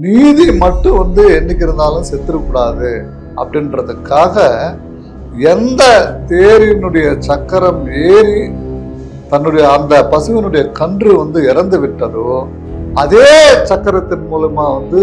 நீதி மட்டும் வந்து என்னைக்கு இருந்தாலும் செத்துடக்கூடாது அப்படின்றதுக்காக எந்த தேரினுடைய சக்கரம் ஏறி தன்னுடைய அந்த பசுவினுடைய கன்று வந்து இறந்து விட்டதோ அதே சக்கரத்தின் மூலமா வந்து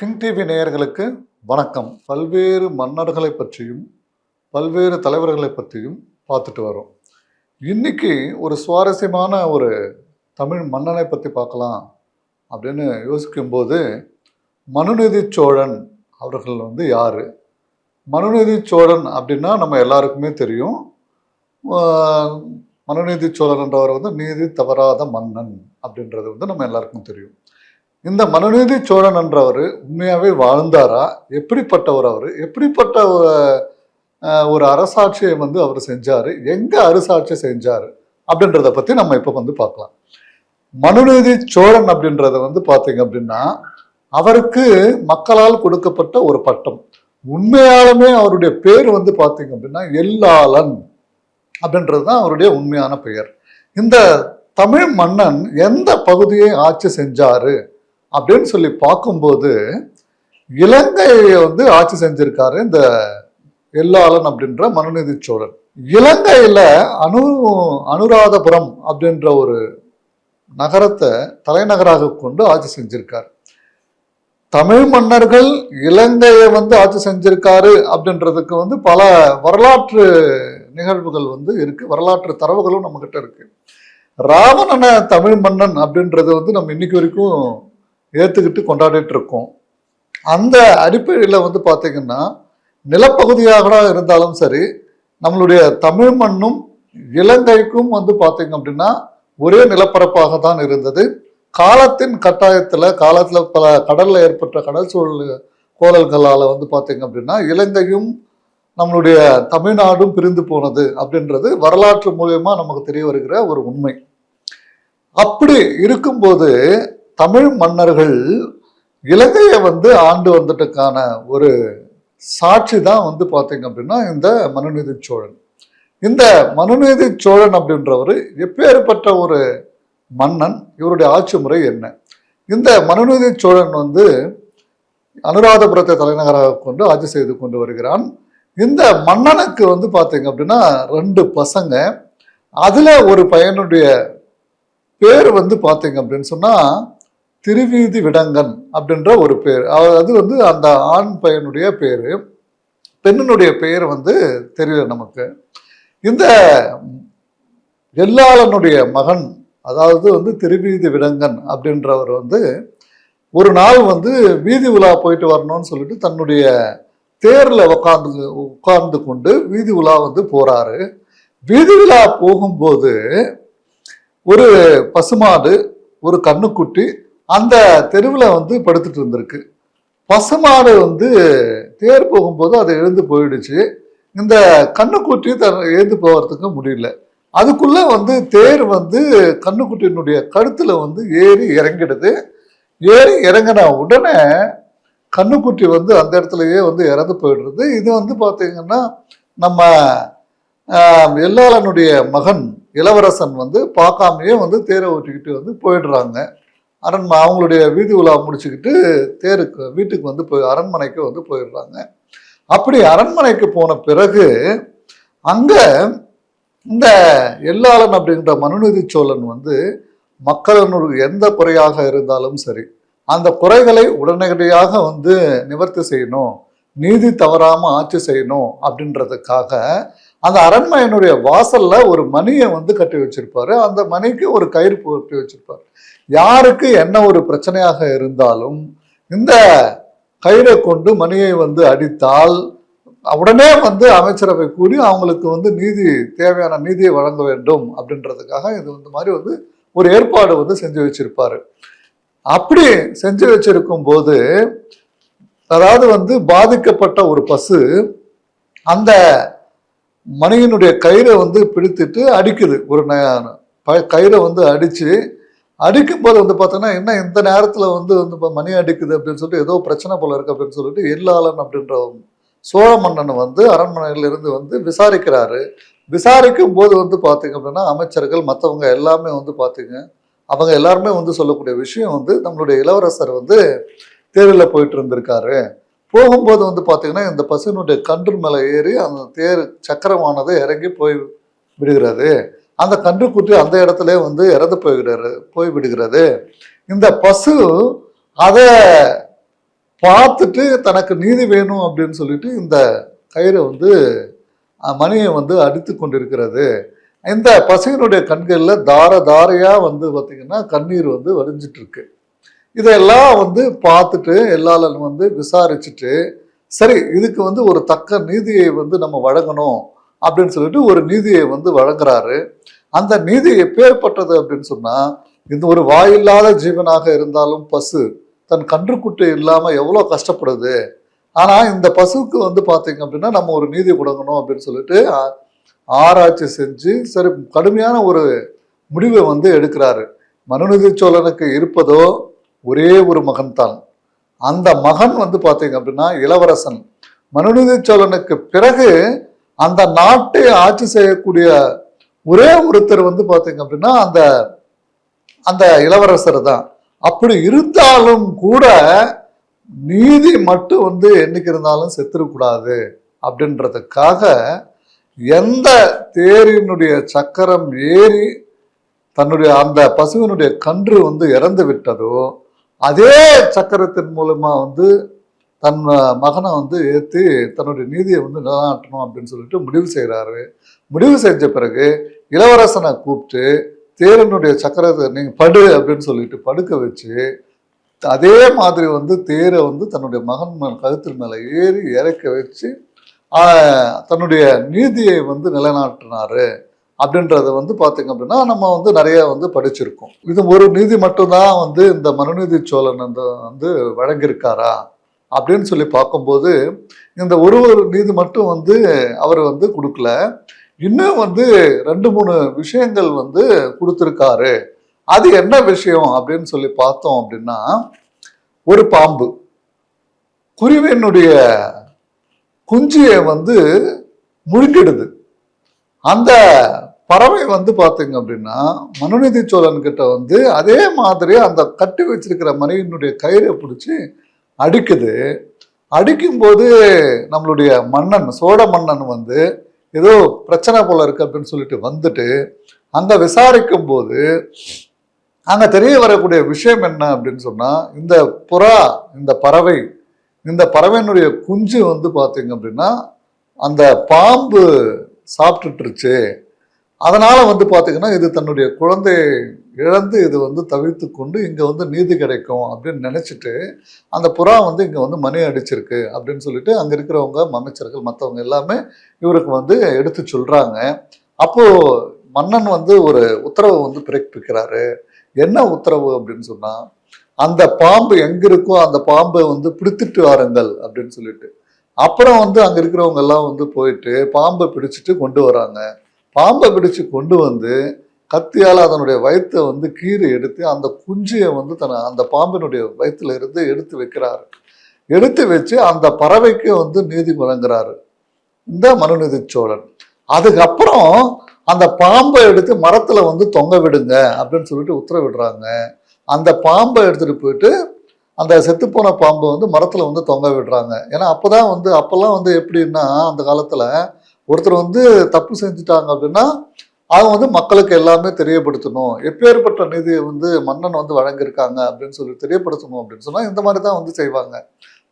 கிங் டிவி நேயர்களுக்கு வணக்கம். பல்வேறு மன்னர்களை பற்றியும் பல்வேறு தலைவர்களை பற்றியும் பார்த்துட்டு வரோம். இன்னைக்கு ஒரு சுவாரஸ்யமான ஒரு தமிழ் மன்னனை பற்றி பார்க்கலாம் அப்படின்னு யோசிக்கும்போது மனுநீதி சோழன் அவர்கள் வந்து யார்? மனுநீதி சோழன் அப்படின்னா நம்ம எல்லாருக்குமே தெரியும். மனுநீதி சோழன் என்றவர் வந்து நீதி தவறாத மன்னன் அப்படின்றது வந்து நம்ம எல்லாருக்கும் தெரியும். இந்த மனுநீதி சோழன் என்றவர் உண்மையாகவே வாழ்ந்தாரா? எப்படிப்பட்டவர் அவர்? எப்படிப்பட்ட ஒரு, ஒரு அரசாட்சியை வந்து அவர் செஞ்சார்? எங்கே அரசாட்சி செஞ்சார்? அப்படின்றத பற்றி நம்ம இப்போ வந்து பார்க்கலாம். மனுநீதி சோழன் அப்படின்றத வந்து பார்த்தீங்க அப்படின்னா அவருக்கு மக்களால் கொடுக்கப்பட்ட ஒரு பட்டம். உண்மையாலுமே அவருடைய பேர் வந்து பார்த்தீங்க அப்படின்னா எல்லாளன் அப்படின்றது தான் அவருடைய உண்மையான பெயர். இந்த தமிழ் மன்னன் எந்த பகுதியை ஆட்சி செஞ்சாரு? அப்படின்னு சொல்லி பார்க்கும்போது இலங்கையை வந்து ஆட்சி செஞ்சிருக்காரு இந்த எல்லாளன் அப்படின்ற மனுநீதி சோழன். இலங்கையில அனு அனுராதபுரம் அப்படின்ற ஒரு நகரத்தை தலைநகராக கொண்டு ஆட்சி செஞ்சிருக்கார். தமிழ் மன்னர்கள் இலங்கையை வந்து ஆட்சி செஞ்சிருக்காரு அப்படின்றதுக்கு வந்து பல வரலாற்று நிகழ்வுகள் வந்து இருக்கு. வரலாற்று தரவுகளும் நம்மக்கிட்ட இருக்கு. ராவணன தமிழ் மன்னன் அப்படின்றது வந்து நம்ம இன்னைக்கு வரைக்கும் ஏற்றுக்கிட்டு கொண்டாடிட்டு இருக்கோம் அந்த அடிப்படையில் வந்து பார்த்திங்கன்னா நிலப்பகுதியாக இருந்தாலும் சரி நம்மளுடைய தமிழ் மண்ணும் இலங்கைக்கும் வந்து பார்த்திங்க அப்படின்னா ஒரே நிலப்பரப்பாக தான் இருந்தது. காலத்தின் கட்டாயத்தில் காலத்தில் பல கடலில் ஏற்பட்ட கடல் சூழல் கோலல்களால் வந்து பார்த்திங்க அப்படின்னா இலங்கையும் நம்மளுடைய தமிழ்நாடும் பிரிந்து போனது அப்படின்றது வரலாற்று மூலயமா நமக்கு தெரிய வருகிற ஒரு உண்மை. அப்படி இருக்கும்போது தமிழ் மன்னர்கள் இலங்கையை வந்து ஆண்டு வந்துட்டுக்கான ஒரு சாட்சி தான் வந்து பார்த்தீங்க அப்படின்னா இந்த மனுநீதி சோழன். இந்த மனுநீதி சோழன் அப்படின்றவர் எப்பேற்பட்ட ஒரு மன்னன் இவருடைய ஆட்சி முறை என்ன? இந்த மனுநீதி சோழன் வந்து அனுராதபுரத்தை தலைநகராக கொண்டு ஆட்சி செய்து கொண்டு வருகிறான். இந்த மன்னனுக்கு வந்து பார்த்தீங்க அப்படின்னா ரெண்டு பசங்க. அதில் ஒரு பையனுடைய பேர் வந்து பார்த்தீங்க அப்படின்னு சொன்னால் திருவீதி விடங்கன் அப்படின்ற ஒரு பேர். அது வந்து அந்த ஆண் பையனுடைய பேர். பெண்ணினுடைய பெயர் வந்து தெரியல நமக்கு. இந்த எல்லாளனுடைய மகன் அதாவது வந்து திருவீதி விடங்கன் அப்படின்றவர் வந்து ஒரு நாள் வந்து வீதி உலா போயிட்டு வரணும்னு சொல்லிட்டு தன்னுடைய தேரில் உட்கார்ந்து உட்கார்ந்து கொண்டு வீதி உலா வந்து போகிறாரு வீதி உலா போகும்போது ஒரு பசுமாடு ஒரு கண்ணுக்குட்டி அந்த தெருவில் வந்து படுத்துட்டு இருந்திருக்கு. பசுமாடு வந்து தேர் போகும்போது அது எழுந்து போயிடுச்சு. இந்த கண்ணுக்குட்டி தன் எழுந்து போகிறதுக்கு முடியல. அதுக்குள்ள வந்து தேர் வந்து கண்ணுக்குட்டியினுடைய கழுத்தில் வந்து ஏறி இறங்கிடுது. ஏறி இறங்கின உடனே கண்ணுக்குட்டி வந்து அந்த இடத்துலயே வந்து இறந்து போயிடுறது இது வந்து பார்த்தீங்கன்னா நம்ம எல்லாளனுடைய மகன் இளவரசன் வந்து பார்க்காமையே வந்து தேரை ஊற்றிக்கிட்டு வந்து போயிடுறாங்க. அரண்மனை அவங்களுடைய வீதி உலா முடிச்சுக்கிட்டு தேருக்கு வீட்டுக்கு வந்து போய் அரண்மனைக்கு வந்து போயிடுறாங்க. அப்படி அரண்மனைக்கு போன பிறகு அங்கே இந்த எல்லாளன் அப்படின்ற மனுநீதி சோழன் வந்து மக்களினுடைய எந்த குறையாக இருந்தாலும் சரி அந்த குறைகளை உடனடியாக வந்து நிவர்த்தி செய்யணும் நீதி தவறாமல் ஆட்சி செய்யணும் அப்படின்றதுக்காக அந்த அரண்மனையினுடைய வாசல்ல ஒரு மணியை வந்து கட்டி வச்சிருப்பாரு. அந்த மணிக்கு ஒரு கயிறு போட்டு வச்சிருப்பாரு. யாருக்கு என்ன ஒரு பிரச்சனையாக இருந்தாலும் இந்த கயிறை கொண்டு மணியை வந்து அடித்தால் உடனே வந்து அமைச்சரவை கூடி அவங்களுக்கு வந்து நீதி தேவையான நீதியை வழங்க வேண்டும் அப்படின்றதுக்காக இது வந்து மாதிரி வந்து ஒரு ஏற்பாடு வந்து செஞ்சு வச்சிருப்பாரு. அப்படி செஞ்சு வச்சிருக்கும் போது அதாவது வந்து பாதிக்கப்பட்ட ஒரு பசு அந்த மணியினுடைய கயிறை வந்து பிடித்துட்டு அடிக்குது ஒரு ந- ப- கயிறை வந்து அடித்து அடிக்கும்போது வந்து பார்த்தோன்னா என்ன இந்த நேரத்தில் வந்து வந்து இப்போ மணி அடிக்குது அப்படின்னு சொல்லிட்டு ஏதோ பிரச்சனை போல இருக்கு அப்படின்னு சொல்லிட்டு எல்லாளன் அப்படின்ற சோழ மன்னன் வந்து அரண்மனையிலிருந்து வந்து விசாரிக்கிறாரு. விசாரிக்கும் போது வந்து பார்த்தீங்க அப்படின்னா அமைச்சர்கள் மற்றவங்க எல்லாமே வந்து பார்த்தீங்க. அவங்க எல்லாருமே வந்து சொல்லக்கூடிய விஷயம் வந்து நம்மளுடைய இளவரசர் வந்து தேரில் போயிட்டு இருந்திருக்காரு. போகும்போது வந்து பார்த்தீங்கன்னா இந்த பசுவினுடைய கன்று மேலே ஏறி அந்த தேர் சக்கரமானது இறங்கி போய் விடுகிறது. அந்த கன்றுக்குட்டி அந்த இடத்துல வந்து இறந்து போய்கிறாரு போய் விடுகிறது. இந்த பசு அதை பார்த்துட்டு தனக்கு நீதி வேணும் அப்படின்னு சொல்லிட்டு இந்த கயிறை வந்து மணியை வந்து அடித்து கொண்டிருக்கிறது. இந்த பசுவினுடைய கண்களில் தார தாரையாக வந்து பார்த்திங்கன்னா கண்ணீர் வந்து வடிஞ்சிட்டு இருக்கு. இதெல்லாம் வந்து பார்த்துட்டு எல்லாரும் வந்து விசாரிச்சுட்டு சரி இதுக்கு வந்து ஒரு தக்க நீதியை வந்து நம்ம வழங்கணும் அப்படின்னு சொல்லிட்டு ஒரு நீதியை வந்து வழங்குறாரு. அந்த நீதி எப்பேற்பட்டது அப்படின்னு சொன்னால் இந்த ஒரு வாயில்லாத ஜீவனாக இருந்தாலும் பசு தன் கன்றுக்குட்டி இல்லாமல் எவ்வளோ கஷ்டப்படுது? ஆனால் இந்த பசுவுக்கு வந்து பார்த்தீங்க அப்படின்னா நம்ம ஒரு நீதி கொடுக்கணும் அப்படின்னு சொல்லிட்டு ஆராய்ச்சி செஞ்சு சரி கடுமையான ஒரு முடிவை வந்து எடுக்கிறாரு. மனுநீதி சோழனுக்கு இருப்பதோ ஒரே ஒரு மகன் தான் அந்த மகன் வந்து பார்த்தீங்க அப்படின்னா இளவரசன். மனுநீதி சோழனுக்கு பிறகு அந்த நாட்டை ஆட்சி செய்யக்கூடிய ஒரே ஒருத்தர் வந்து பார்த்தீங்க அப்படின்னா அந்த அந்த இளவரசர் தான். அப்படி இருந்தாலும் கூட நீதி மட்டும் வந்து என்னைக்கு இருந்தாலும் செத்துடக்கூடாது அப்படின்றதுக்காக எந்த தேரினுடைய சக்கரம் ஏறி தன்னுடைய அந்த பசுவினுடைய கன்று வந்து இறந்து விட்டதோ அதே சக்கரத்தின் மூலமா வந்து தன் மகனை வந்து ஏற்றி தன்னுடைய நீதியை வந்து நிலநாட்டணும் அப்படின்னு சொல்லிட்டு முடிவு செய்கிறாரு முடிவு செஞ்ச பிறகு இளவரசனை கூப்பிட்டு தேரனுடைய சக்கரத்தை நீங்கள் படு அப்படின்னு சொல்லிட்டு படுக்க வச்சு அதே மாதிரி வந்து தேரை வந்து தன்னுடைய மகன் மேல் கழுத்தில் மேலே ஏறி இறக்க வச்சு தன்னுடைய நீதியை வந்து நிலைநாட்டினாரு. அப்படின்றத வந்து பார்த்தீங்க அப்படின்னா நம்ம வந்து நிறைய வந்து படிச்சிருக்கோம். இது ஒரு நீதி மட்டும்தான் வந்து இந்த மனுநீதி சோழன் அந்த வந்து வழங்கியிருக்காரா அப்படின்னு சொல்லி பார்க்கும்போது இந்த ஒரு ஒரு நீதி மட்டும் வந்து அவர் வந்து கொடுக்கல. இன்னும் வந்து ரெண்டு மூணு விஷயங்கள் வந்து கொடுத்துருக்காரு. அது என்ன விஷயம் அப்படின்னு சொல்லி பார்த்தோம் அப்படின்னா ஒரு பாம்பு. குருவினுடைய குஞ்சியை வந்து முழுங்கிடுது. அந்த பறவை வந்து பார்த்தீங்க அப்படின்னா மனுநீதி சோழன் கிட்ட வந்து அதே மாதிரி அந்த கட்டி வச்சிருக்கிற மனைவியினுடைய கயிறை பிடிச்சி அடிக்குது. அடிக்கும்போது நம்மளுடைய மன்னன் சோழ மன்னன் வந்து ஏதோ பிரச்சனை போல இருக்கு அப்படின்னு சொல்லிட்டு வந்துட்டு அங்க விசாரிக்கும் போது அங்க தெரிய வரக்கூடிய விஷயம் என்ன அப்படின்னு சொன்னா இந்த புறா இந்த பறவை இந்த பறவையினுடைய குஞ்சு வந்து பார்த்தீங்க அப்படின்னா அந்த பாம்பு சாப்பிட்டுட்டுருச்சு அதனால் வந்து பார்த்திங்கன்னா இது தன்னுடைய குழந்தை இழந்து இது வந்து தவிர்த்து கொண்டு இங்கே வந்து நீதி கிடைக்கும் அப்படின்னு நினச்சிட்டு அந்த புறா வந்து இங்கே வந்து மணி அடிச்சிருக்கு அப்படின்னு சொல்லிட்டு அங்கே இருக்கிறவங்க அமைச்சர்கள் மற்றவங்க எல்லாமே இவருக்கு வந்து எடுத்து சொல்கிறாங்க அப்போது மன்னன் வந்து ஒரு உத்தரவை வந்து பிறப்பிக்கிறாரு. என்ன உத்தரவு அப்படின்னு சொன்னால் அந்த பாம்பு எங்கே இருக்கோ அந்த பாம்பை வந்து பிடித்துட்டு வாருங்கள் அப்படின்னு சொல்லிட்டு. அப்புறம் வந்து அங்கே இருக்கிறவங்க எல்லாம் வந்து போயிட்டு பாம்பை பிடிச்சிட்டு கொண்டு வராங்க. பாம்பை பிடிச்சு கொண்டு வந்து கத்தியால் அதனுடைய வயிற்றை வந்து கீறி எடுத்து அந்த குஞ்சியை வந்து தன அந்த பாம்பினுடைய வயிற்றுல இருந்து எடுத்து வைக்கிறாரு. எடுத்து வச்சு அந்த பறவைக்கு வந்து நீதி வழங்குறாரு. இந்த மனுநீதி சோழன். அதுக்கப்புறம் அந்த பாம்பை எடுத்து மரத்தில் வந்து தொங்க விடுங்க அப்படின்னு சொல்லிட்டு உத்தரவிடுறாங்க. அந்த பாம்பை எடுத்துட்டு போயிட்டு அந்த செத்துப்போன பாம்பை வந்து மரத்தில் வந்து தொங்க விடுறாங்க. ஏன்னா அப்போ தான் வந்து அப்போல்லாம் வந்து எப்படின்னா அந்த காலத்தில் ஒருத்தர் வந்து தப்பு செஞ்சுட்டாங்க அப்படின்னா அவங்க வந்து மக்களுக்கு எல்லாமே தெரியப்படுத்தணும். எப்பேற்பட்ட நீதியை வந்து மன்னன் வந்து வழங்கியிருக்காங்க அப்படின்னு சொல்லி தெரியப்படுத்தணும் அப்படின்னு சொன்னால் இந்த மாதிரி தான் வந்து செய்வாங்க.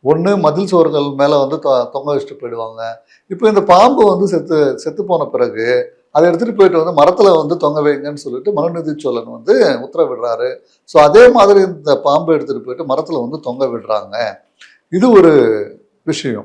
ஒன்று மதில் சுவர்கள் மேலே வந்து தொ- தொங்க வச்சுட்டு போயிடுவாங்க. இப்போ இந்த பாம்பு வந்து செத்து செத்து போன பிறகு அதை எடுத்துகிட்டு போயிட்டு வந்து மரத்தில் வந்து தொங்க வைங்கன்னு சொல்லிட்டு மனுநீதி சோழன் வந்து உத்தரவிடுறாரு. ஸோ அதே மாதிரி இந்த பாம்பை எடுத்துகிட்டு போயிட்டு மரத்தில் வந்து தொங்க விடுறாங்க. இது ஒரு விஷயம்.